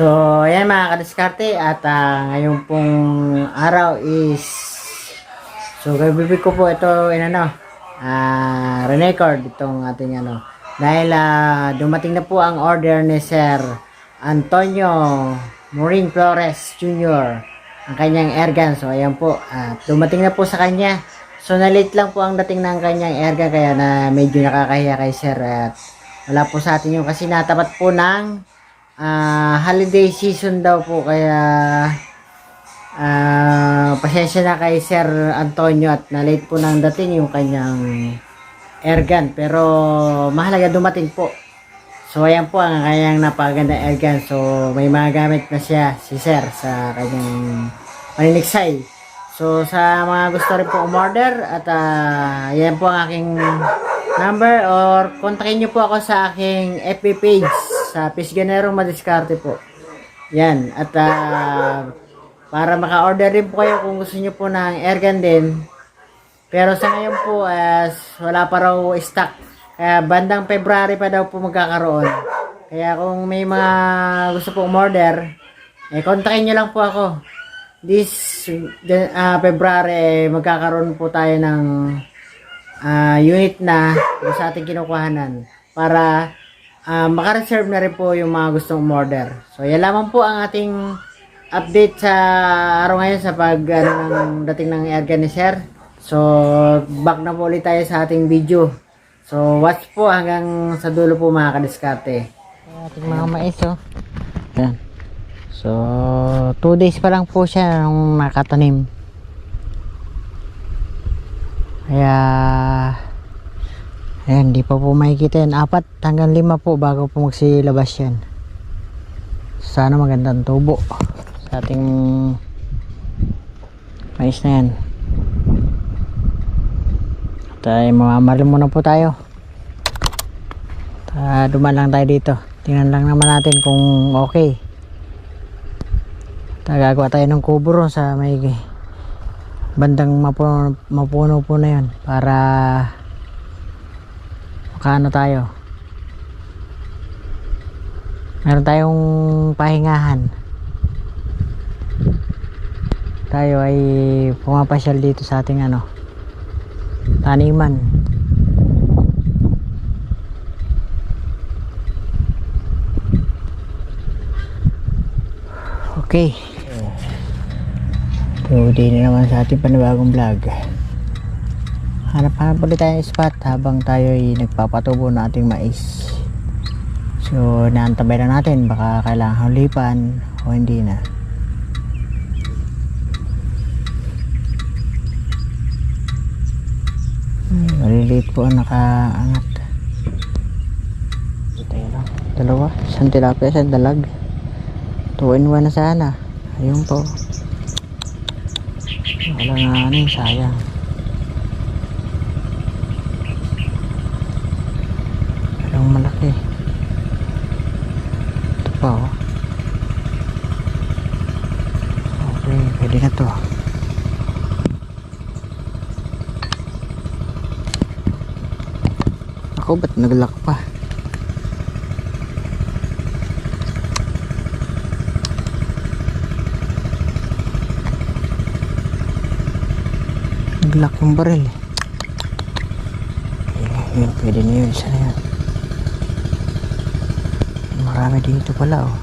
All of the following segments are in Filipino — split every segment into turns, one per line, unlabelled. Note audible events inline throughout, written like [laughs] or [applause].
So, ayan mga kadiskarte at ah, ngayon pong araw is so gagawin ko po ito in ano ah re-record itong ating ano dahil ah, dumating na po ang order ni Sir Antonio Moring Flores Jr. ang kanyang airgun. So, ayan po. ah, dumating na po sa kanya. So, na-late lang po ang dating ng kanyang airgun kaya na medyo nakakahiya kay Sir. At wala po sa atin yung kasi natapat po ng ah, holiday season daw po. Kaya ah, pasensya na kay Sir Antonio at na-late po nang dating yung kanyang airgun. Pero mahalaga dumating po. So, ayan po ang kanyang napakaganda airgun. So, may mga gamit na siya, si Sir, sa kanyang paniniksay. So, sa mga gusto rin po umorder at ah, yan po ang aking number or kontakin nyo po ako sa aking FB page sa Pisganero Madiskarte po. Yan. At ah, para maka-order rin po kayo kung gusto nyo po ng airgun din. Pero sa ngayon po, as wala pa raw stock. Kaya bandang February pa daw po magkakaroon. Kaya kung may mga gusto po umorder, eh kontakin nyo lang po ako. This uh, February, eh, magkakaroon po tayo ng ah, unit na sa ating kinukuhanan para ah, makareserve na rin po yung mga gustong umorder. So, yan lamang po ang ating update sa araw ngayon sa pag ano, ng dating ng Sir. So, back na po ulit tayo sa ating video. So, watch po hanggang sa dulo po mga kadiskarte. Ating mga mais, oh. Yan. So, 2 days pa lang po siya nung nakatanim. Kaya, ayan, di pa po makikita yan. Apat hanggang lima po bago po magsilabas yan. Sana magandang tubo sa ating mais na yan. At ay mamamalin muna po tayo. At, ah, dumaan lang tayo dito. Tingnan lang naman natin kung okay. At, ah, gagawa tayo ng kubo sa may bandang mapuno, mapuno po na yun para makaano tayo. Meron tayong pahingahan. Tayo ay pumapasyal dito sa ating ano taniman. Okay. Tuloy na naman sa ating panibagong vlog. Hanap-hanap ulit tayo spot habang tayo ay nagpapatubo ng ating mais. So, naantabay na natin baka kailangan hulipan o hindi na. Hmm, maliliit po ang nakaangat. Yun lang. Dalawa. Isang tilapia, isang dalag. 2 in 1 na sana. Ayun po. Wala nga ano sayang. Walang malaki. Ito pa oh. Okay, pwede na to. Ako ba't naglock pa? Naglock yung baril eh. Yun, yun, pwede na yun. Isa na yun. Marami dito pala oh.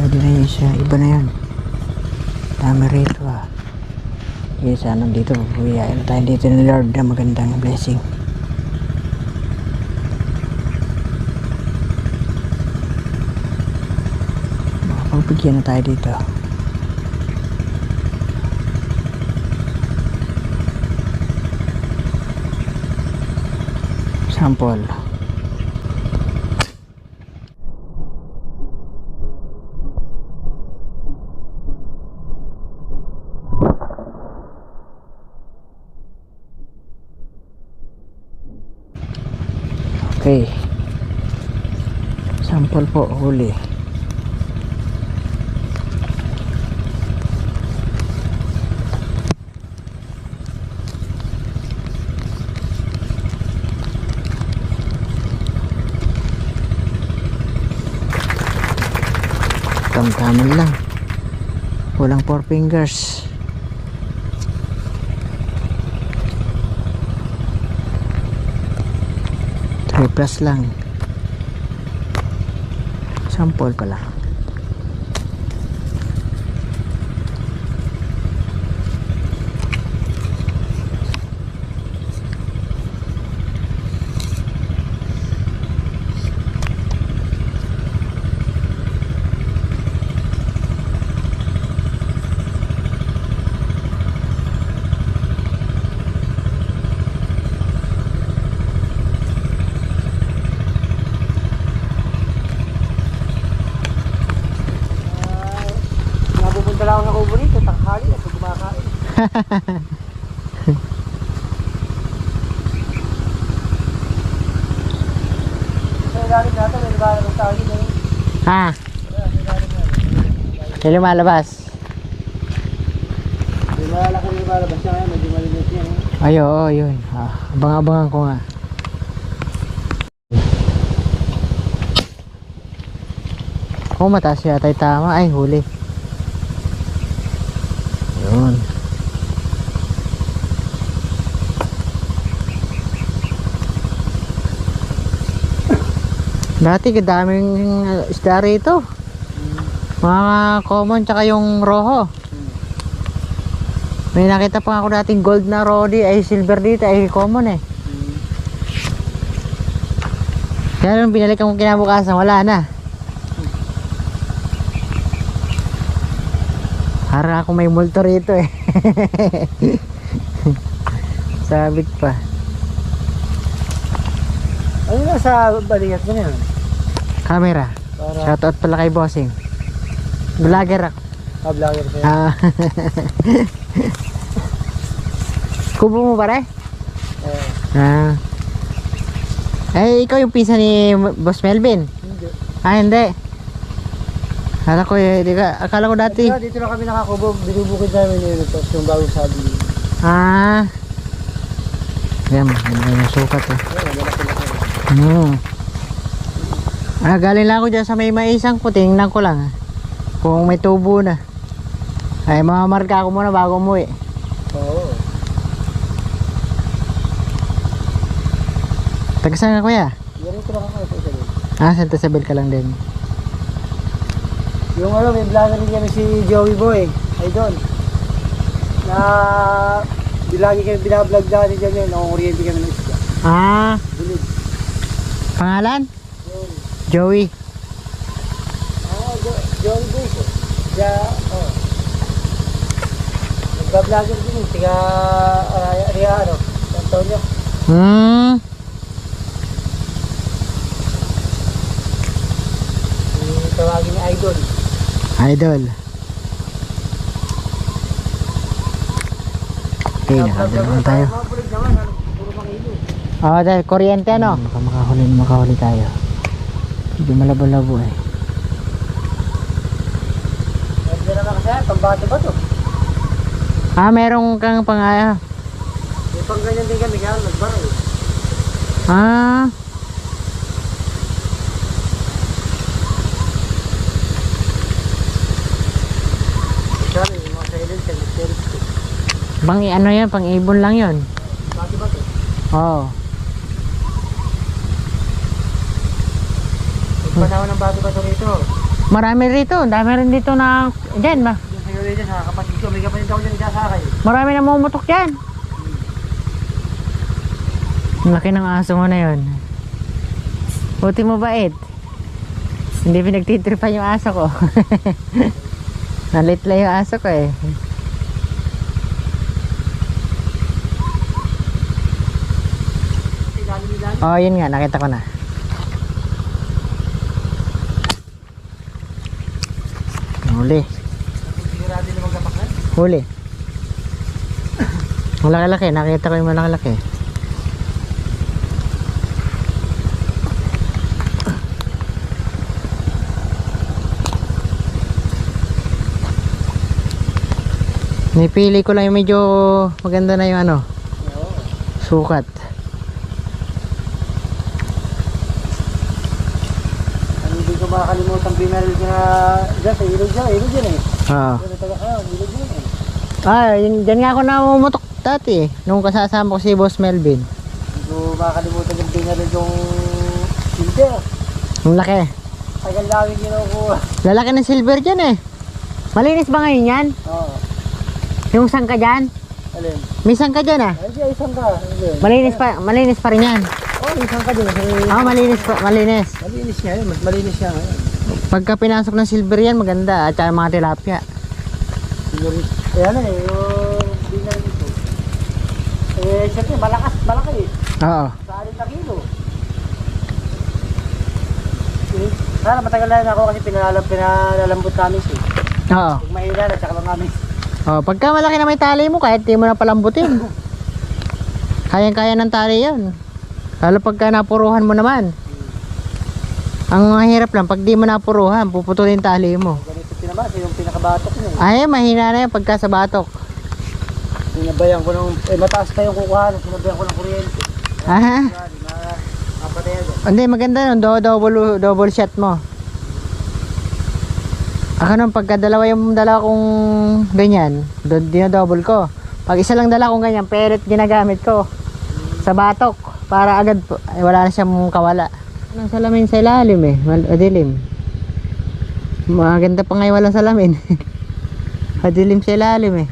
Pwede na yun isa. Iba na yun. Dami rito ah. Yes, sana dito. Buyayin tayo dito ni Lord na magandang blessing. Makapagbigyan na tayo dito. Sample. Okay. Sample po huli. Tamtamin lang. Walang four fingers. Three plus lang. Sample pala.
Ilalim [laughs] natin, may.
Ha? Lumalabas.
May malalaki na lumalabas siya ngayon, medyo malinis yan.
Ay, oo, yun. Ah, abang-abangan ko nga. Kung mataas yata tama, ay huli. Yun. Dati kadaming uh, isda rito. Mga common tsaka yung roho. May nakita pa ako dating gold na rodi ay silver dito ay common eh. Kaya nung binalik akong kinabukasan wala na. Para ako may multo rito eh. [laughs] Sabit pa.
Ano na sa balikat mo na?
Camera.
Para
Shoutout pala kay Bossing. Vlogger ako.
ka-vlogger kayo.
Ah. [laughs] Kubo mo pare?
Eh,
Ah. Eh, ikaw yung pisa ni Boss Melvin.
hindi.
Ah, hindi. Akala ko, eh, di ka, akala ko dati.
Dito, dito lang kami nakakubo, binubukid namin yun. Tapos yung bagong sabi.
Ah. Yan, maganda yung sukat eh.
Na kayo.
Hmm. Ah, galing lang ako dyan sa may maisang ko, tingnan ko lang. Kung may tubo na. Ay, mamamarka ako muna bago umuwi.
Oo.
Taga saan ka kuya?
Yan ito lang ako.
Ah, Santa Isabel ka lang din.
Yung ano, may vlogger rin kami si Joey Boy. Ay doon. Na bilagi kami binablog natin dyan yun. Nakunguriente kami ng isda.
Ah,
Bulig.
pangalan? Joey.
Oo, Jo- Joey po. Siya, oh. Nagbablogger din eh. Tiga, ano, San Antonio.
Hmm.
Yung tawagin ni Idol.
Idol. Okay, nakadala naman tayo.
Ano, makilo.
Oo, dahil kuryente ano? Baka makahuli, makahuli tayo. Hindi malabo-labo eh.
Pwede naman kasi, pambato ba to?
Ah, merong kang pangaya.
May pang ganyan din kami, kaya nagbaro eh.
Ah, pang ano yan, pang ibon lang yon.
Bato ba to?
Oo.
Panahon ng bato ba to rito?
Marami rito, dami rin dito na, dyan ba?
Yung sa iyo sa kapatid ko, may kapatid ako dyan sa akin.
Marami na mumutok dyan. Ang laki ng aso mo na yon. Buti mo bait. Hindi pinagtitripan yung aso ko. [laughs] Nalit lang yung aso ko eh. Oh, yun nga, nakita ko na. Huli. Huli. Malaki-laki, nakita ko yung malaki-laki. Nipili ko lang yung medyo maganda na yung ano, sukat.
Ano hindi ko makakalimutan binaril na dyan sa ilog dyan, ilog dyan eh.
Oo.
Yan ang taga kayo, ilog dyan eh.
Ah, yun, dyan nga ako namumutok dati eh. Nung kasasama ko si Boss Melvin.
Hindi ko makakalimutan yung binaril yung silver.
Ang laki.
Tagal namin kinukuha.
Lalaki ng silver dyan eh. Malinis ba ngayon yan?
Oo.
Yung sangka dyan?
Alin?
May sangka dyan ah.
Ay, isang ka. Alin?
Malinis pa, malinis pa rin yan.
Isang ka din. Kasi
Ah, malinis pa, malinis.
malinis niya yun. Mas malinis siya ngayon.
Pagka pinasok ng silver yan, maganda. At saka mga tilapia.
Siguro, kaya na eh, yung binaril ito. Eh, syempre, malakas, malaki eh.
Oo.
Sa alit na kilo. Eh, Sana matagal na rin ako kasi pinalalam, pinalalambot namin siya.
Oo.
Pag mahina na, tsaka lang namin.
Oh, pagka malaki na may tali mo, kahit di mo na palambutin. [clears throat] Kayang-kaya ng tali yan. Lalo pagka napuruhan mo naman. Ang mahirap lang, pag di mo napuruhan, puputulin tali mo.
Ganito pinabas, yung pinakabatok niya.
Ay, mahina na yan pagka sa batok.
Sinabayan ko nung, eh mataas pa yung kukuha, sinabayan ko ng kuryente.
Ah,
na, ako.
hindi, maganda nun. Do double, double shot mo. Ako nung pagka dalawa yung dala kong ganyan, do, ko. Pag isa lang dala kong ganyan, pellet ginagamit ko. Sa batok, para agad, po- ay, wala na siyang kawala. Anong salamin sa ilalim eh, madilim. Maganda pa ngayon walang salamin. [laughs] madilim sa ilalim eh.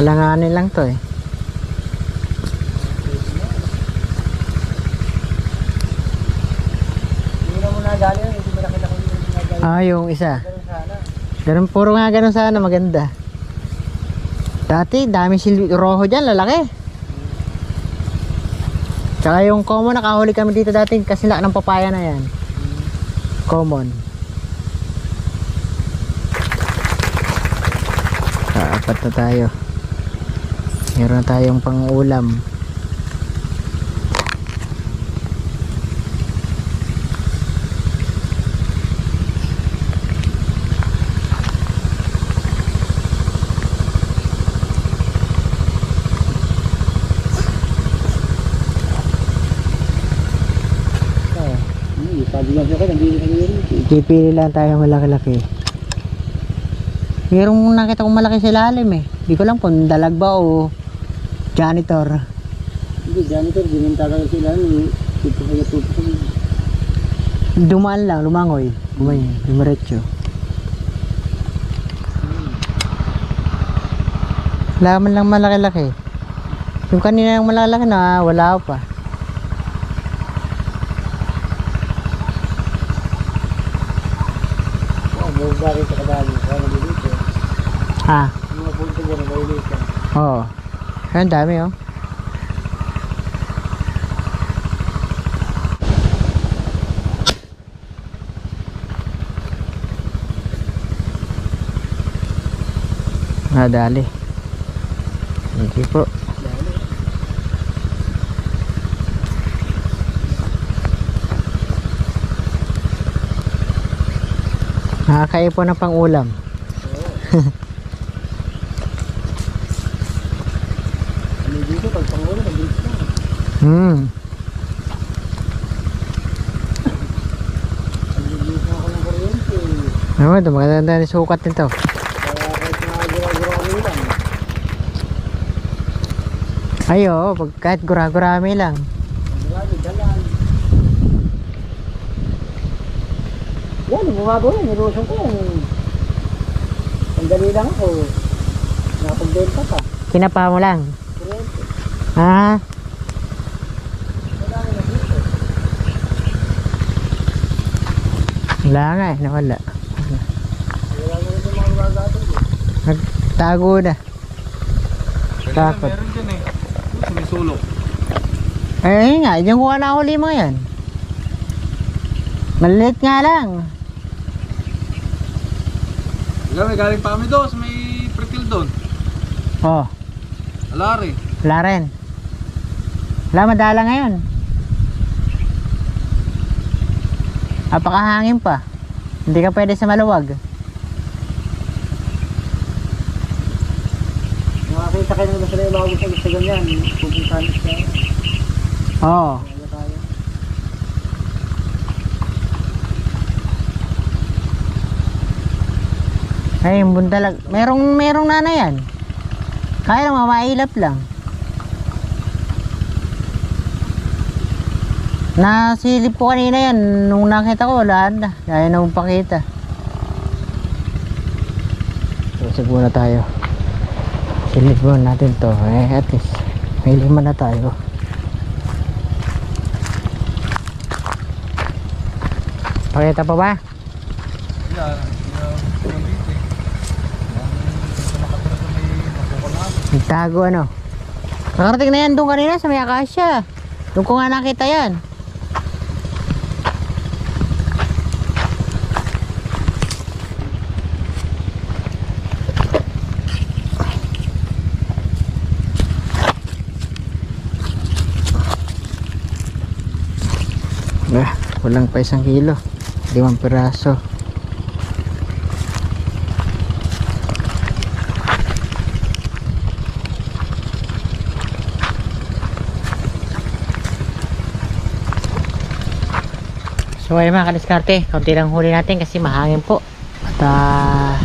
Alanganin lang to eh.
Hindi na muna dali yun, hindi mo nakita ko yung nagaling.
Ah, yung isa.
Ganun
puro nga ganun sana, maganda. Dati, dami sil roho dyan, lalaki. Tsaka yung common, nakahuli kami dito dati kasi laki ng papaya na yan. Common. Ah, apat na tayo. Meron na tayong pang-ulam.
Oo. Hmm, sabi nga siya ko, nandito na yun.
Pipili lang tayo malaki-laki. Merong nakita kong malaki sa ilalim eh. Hindi ko lang kung dalag ba o janitor.
Hindi, janitor, dinintagal sila. Ito kaya tupo.
Dumaan lang, lumangoy. Bumay, dumiretso. Wala man lang malaki-laki. Yung kanina yung malaki na wala pa.
Oo, may bagay sa kadali. Kaya nandito.
Ha?
Mga punto dyan, nalilit ka.
Oo. Ayun, dami oh. Nadali. Hindi po. Nakakaipon ng pang-ulam.
Ano [laughs] dito, pag pangulo, nandito na.
Hmm. Ano ito, maganda na sukat nito. Ay, oo, pag kahit gura-gurami lang.
Yan, bumabaw yan. Nilusong ko yan. Sandali lang ako. Napagbenta pa.
Kinapa mo lang.
Kuryente.
Ah,
Wala na na dito.
Wala nga eh, nawala.
Wala rin.
Nagtago na. Takot.
Meron dyan eh. Sumisulok.
Eh, nga, yung kuha na huli mo yan. Maliit nga lang.
Ikaw may galing pa kami doon. May pretil doon.
Oh,
Alari.
wala rin. Wala, madala ngayon. Apakahangin pa. Hindi ka pwede sa maluwag.
Nakakita kayo naman sila yung bago sa gusto ganyan. Pupuntahan siya.
Oo. Ay, buntalag. Merong, merong nana yan. Kaya lang, mamailap lang. Nasilip ko kanina yan. Nung nakita ko, wala na. Kaya na mong pakita. Usap muna tayo. Silip muna natin to. Eh, at least, may lima na tayo. Pakita pa ba? Nagtago ano. Nakarating na yan doon kanina sa may akasya. Doon ko nga nakita yan. Ah, walang pa isang kilo. Limang piraso. So ayun mga kadiskarte, kaunti lang huli natin kasi mahangin po. At ah,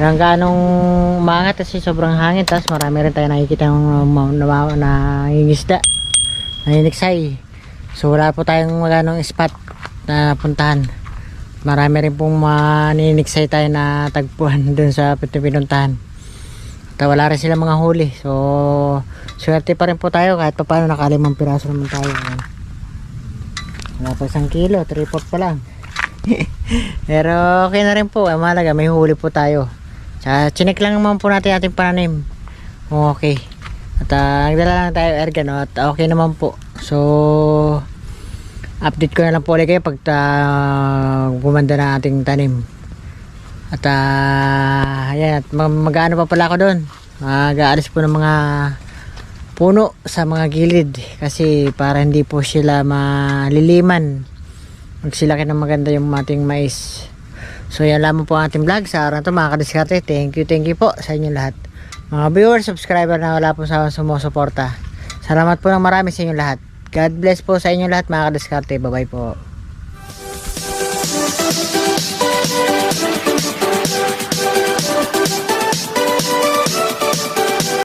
walang ganong umangat kasi sobrang hangin. Tapos marami rin tayo nakikita ng na, nangingisda. Naniniksay. So wala po tayong ganong spot na puntahan. Marami rin pong maniniksay tayo na tagpuan [laughs] dun sa pinuntahan. At wala rin sila mga huli. So swerte pa rin po tayo kahit pa paano nakalimang piraso naman tayo. Wala pa isang kilo, 3 pot pa lang. [laughs] Pero okay na rin po, ang mahalaga may huli po tayo. Sa chinek lang naman po natin ating pananim. Okay. At uh, nagdala lang tayo erga at okay naman po. So update ko na lang po ulit kayo pag uh, gumanda na ating tanim. At uh, ayan, at mag- mag-ano pa pala ako doon. Mag-aalis po ng mga puno sa mga gilid kasi para hindi po sila maliliman. Magsilaki ng maganda yung ating mais. So yan lamang po ang ating vlog sa araw na to mga kadiskarte. Thank you thank you po sa inyo lahat. Mga viewers, subscriber na wala po sa sumusuporta. Salamat po ng marami sa inyo lahat God bless po sa inyo lahat mga kadiskarte bye bye po